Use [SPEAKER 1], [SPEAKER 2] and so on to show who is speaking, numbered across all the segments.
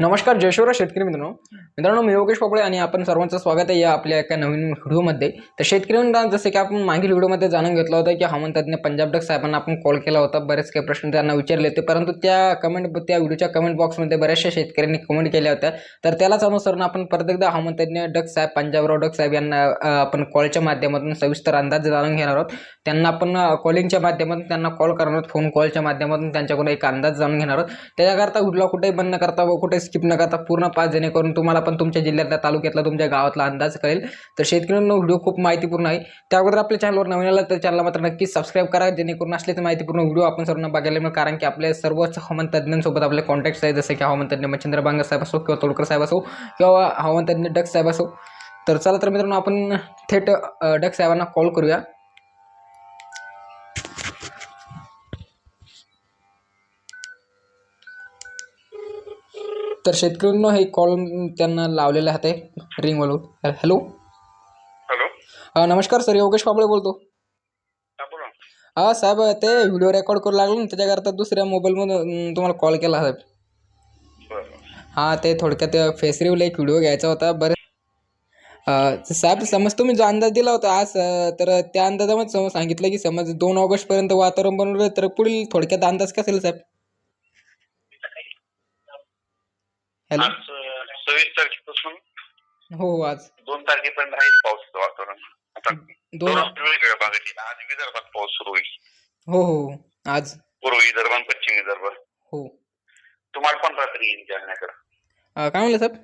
[SPEAKER 1] नमस्कार जयश्वरा शेतकरी मित्रांनो. मित्रांनो मी योगेश पोपळे आणि आपण सर्वांचं स्वागत आहे या आपल्या एका नवीन व्हिडिओमध्ये. तर शेतकरी मित्रांनो जसे की आपण मागील व्हिडिओमध्ये जाणून घेतलं होतं की हवामान तज्ज्ञ पंजाब डक साहेबांना आपण कॉल केला होता. बरेच काही प्रश्न त्यांना विचारले होते परंतु त्या कमेंट त्या व्हिडिओच्या कमेंट बॉक्समध्ये बऱ्याचशा शेतकऱ्यांनी कमेंट केल्या होत्या. तर त्यालाच अनुसरून आपण परत एकदा हवामान तज्ज्ञ डक साहेब पंजाबराव डक साहेब यांना आपण कॉलच्या माध्यमातून सविस्तर अंदाज जाणून घेणार आहोत. त्यांना आपण कॉलिंगच्या माध्यमातून त्यांना कॉल करणार आहोत फोन कॉलच्या माध्यमातून त्यांच्याकडून एक अंदाज जाणून घेणार आहोत. त्याच्याकरता कुठला कुठेही बंद करता व कुठे स्किप न करता पूर्ण पाच जेणेकरून तुम्हाला पण तुमच्या जिल्ह्यातल्या तालुक्यातला तुमच्या गावातला अंदाज कळेल. तर शेतकऱ्यांना व्हिडिओ खूप माहितीपूर्ण आहे. त्या अगोदर आपल्या चॅनलवर नवीन आला तर चॅनलला मात्र नक्की सबस्क्राईब करा जेणेकरून असले तर माहितीपूर्ण व्हिडिओ आपण सर्वांना बघायला मिळेल. कारण की आपल्या सर्वच हवामान तज्ज्ञांसोबत आपले कॉन्टॅक्ट्स आहे जसे की हवामान तज्ज्ञ मच्छिंद्र बांगर साहेब असो किंवा तोडकर साहेब असो किंवा हवामान तज्ज्ञ डक साहेब असो. तर चला तर मित्रांनो आपण थेट डक साहेबांना कॉल करूया. तर शेतकऱ्यांनो हे कॉल त्यांना लावलेला आहे रिंगवरून हॅलो
[SPEAKER 2] हॅलो
[SPEAKER 1] अ, नमस्कार सर योगेश पाबळे बोलतो.
[SPEAKER 2] हा बोला.
[SPEAKER 1] हा साहेब ते व्हिडिओ रेकॉर्ड करू लागलो ना त्याच्याकरता दुसऱ्या मोबाईलमधून तुम्हाला कॉल केला साहेब.
[SPEAKER 2] बरं.
[SPEAKER 1] हां ते थोडक्यात फेस रिव्हला एक व्हिडिओ घ्यायचा होता बरं. अं, साहेब समज तुम्ही जो अंदाज दिला होता आज अं, तर त्या अंदाजामध्ये समज सांगितलं की समज दोन ऑगस्टपर्यंत वातावरण बनवलं तर पुढील थोडक्यात अंदाज कसा साहेब? हॅलो.
[SPEAKER 2] आज अं, सव्वीस तारखेपासून
[SPEAKER 1] हो हो आज.
[SPEAKER 2] दोन तारखेपर्यंत आहे पावसाचं वातावरण. आता
[SPEAKER 1] दोन
[SPEAKER 2] दोन वेगवेगळ्या भागात येईल. आज विदर्भात पाऊस सुरू होईल.
[SPEAKER 1] हो हो हो. आज.
[SPEAKER 2] पूर्व विदर्भ आणि पश्चिम विदर्भ.
[SPEAKER 1] हो.
[SPEAKER 2] तुम्हाला पण रात्री येईल जालन्याकडे?
[SPEAKER 1] अं, काय म्हणलं साहेब?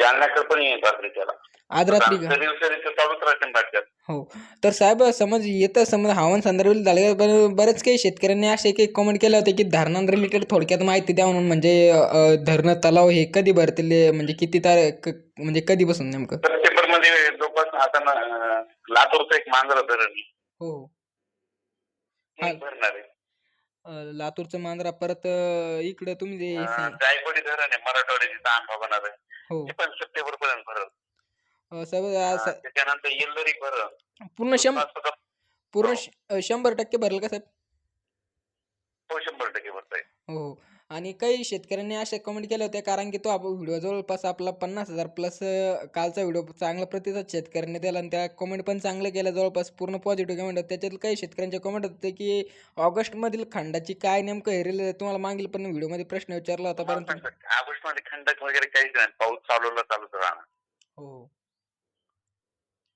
[SPEAKER 2] जालन्याकडे पण येईल रात्री त्याला.
[SPEAKER 1] आज रात्री का
[SPEAKER 2] चालूच राहते
[SPEAKER 1] हो. तर साहेब समज येतं समज हवामान संदर्भात झालं बरेच काही शेतकऱ्यांनी असे काही कमेंट केले होते की धरणां रिलेटेड थोडक्यात माहिती द्या म्हणून. म्हणजे अं, धरणं तलाव हे कधी भरतील? म्हणजे किती तार क- म्हणजे कधीपासून नेमकं?
[SPEAKER 2] सप्टेंबरमध्ये जवळपास आता ना, अं, लातूरचं एक मांजरा धरण. आहे.
[SPEAKER 1] हो.
[SPEAKER 2] ते. भरणार आहे.
[SPEAKER 1] अं, लातूरचं मांजरा परत अं, इकडं तुम्ही जे
[SPEAKER 2] अं,
[SPEAKER 1] सांग-
[SPEAKER 2] जायकवाडी धरण आहे. मराठवाड्याची ताण होणार आहे.
[SPEAKER 1] हो.
[SPEAKER 2] ते पण सप्टेंबर पर्यंत त्याच्यानंतर येल्लरी
[SPEAKER 1] पूर्ण शं पूर्ण श- अं, शंभर टक्के भरेल का साहेब?
[SPEAKER 2] हो शंभर टक्के भरता येईल
[SPEAKER 1] हो हो. आणि काही शेतकऱ्यांनी असे कमेंट केले होते कारण की तो आपण व्हिडिओ जवळपास आपला पन्नास हजार प्लस कालचा व्हिडिओ चांगला प्रतिसाद शेतकऱ्यांनी दिला आणि त्या कमेंट पण चांगले केल्या जवळपास पूर्ण पॉझिटिव्ह कमेंट होते. त्याच्यात काही शेतकऱ्यांचे कमेंट होते की ऑगस्टमधील खंडाची काय नेमकं हे रिले तुम्हाला मागील पण व्हिडिओमध्ये प्रश्न विचारला होता परंतु
[SPEAKER 2] ऑगस्टमध्ये खंडक वगैरे काहीच नाही. पाऊस चालवला चालूच राहणार.
[SPEAKER 1] हो हो.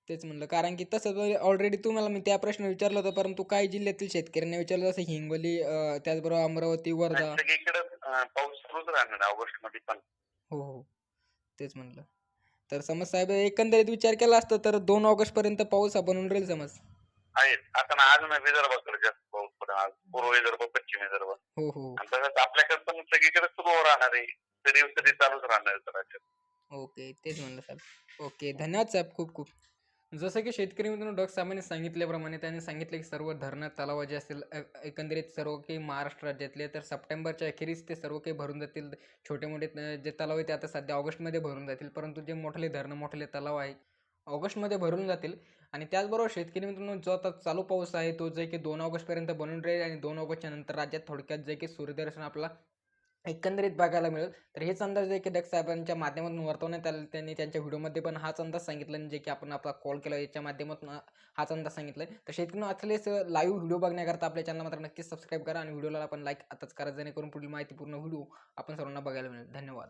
[SPEAKER 1] तेच म्हणलं. कारण की तसंच ऑलरेडी तुम्हाला मी त्या प्रश्न विचारला होता परंतु काही जिल्ह्यातील शेतकऱ्यांनी विचारलं जसं हिंगोली अं, त्याचबरोबर अमरावती वर्धा.
[SPEAKER 2] सगळीकडे पाऊस राहणार ऑगस्टमध्ये पण.
[SPEAKER 1] हो हो. तेच म्हणलं. तर समज साहेब एकंदरीत विचार केला असता तर दोन ऑगस्टपर्यंत पाऊस हा बनून राहील समज.
[SPEAKER 2] आहेत. आता ना आज ना विदर्भाकडे जास्त पाऊस पडेल. आज पूर्व विदर्भ पश्चिम विदर्भ.
[SPEAKER 1] हो हो.
[SPEAKER 2] आणि तसंच आपल्याकडे पण सगळीकडे सुरू राहणार आहे. तरी तरी चालूच राहणार आहे
[SPEAKER 1] ओके. तेच म्हणलं साहेब. ओके. धन्यवाद साहेब. खूप खूप. जसं की शेतकरी मित्रांनो डॉक्टर साहेबांनी सांगितल्याप्रमाणे त्यांनी सांगितलं की सर्व धरणं तलाव जे असतील एकंदरीत सर्व काही महाराष्ट्र राज्यातले तर सप्टेंबरच्या अखेरीस ते सर्व काही भरून जातील. छोटे मोठे जे तलाव आहे ते आता सध्या ऑगस्टमध्ये भरून जातील परंतु जे मोठले धरणं मोठले तलाव आहे ऑगस्टमध्ये भरून जातील. आणि त्याचबरोबर शेतकरी मित्रांनो जो आता चालू पाऊस आहे तो जे की दोन ऑगस्टपर्यंत बनून राहील आणि दोन ऑगस्टच्या नंतर राज्यात थोडक्यात जे की सूर्यदर्शन आपला एकंदरीत बघायला मिळेल. तर हेच अंदाज जे की डक साहेबांच्या माध्यमातून वर्तवण्यात आले त्यांनी त्यांच्या व्हिडिओमध्ये पण हाच अंदाज सांगितला आणि जे की आपण आपला कॉल केला याच्या माध्यमातून हाच अंदाज सांगितला तर शेतकऱ्यांना असलेच लाईव्ह व्हिडिओ बघण्याकरता आपल्या चॅनल मात्र नक्कीच सबस्क्राईब करा आणि व्हिडिओला आपण लाईक आताच करा जेणेकरून पुढील माहितीपूर्ण व्हिडिओ आपण सर्वांना बघायला मिळेल. धन्यवाद.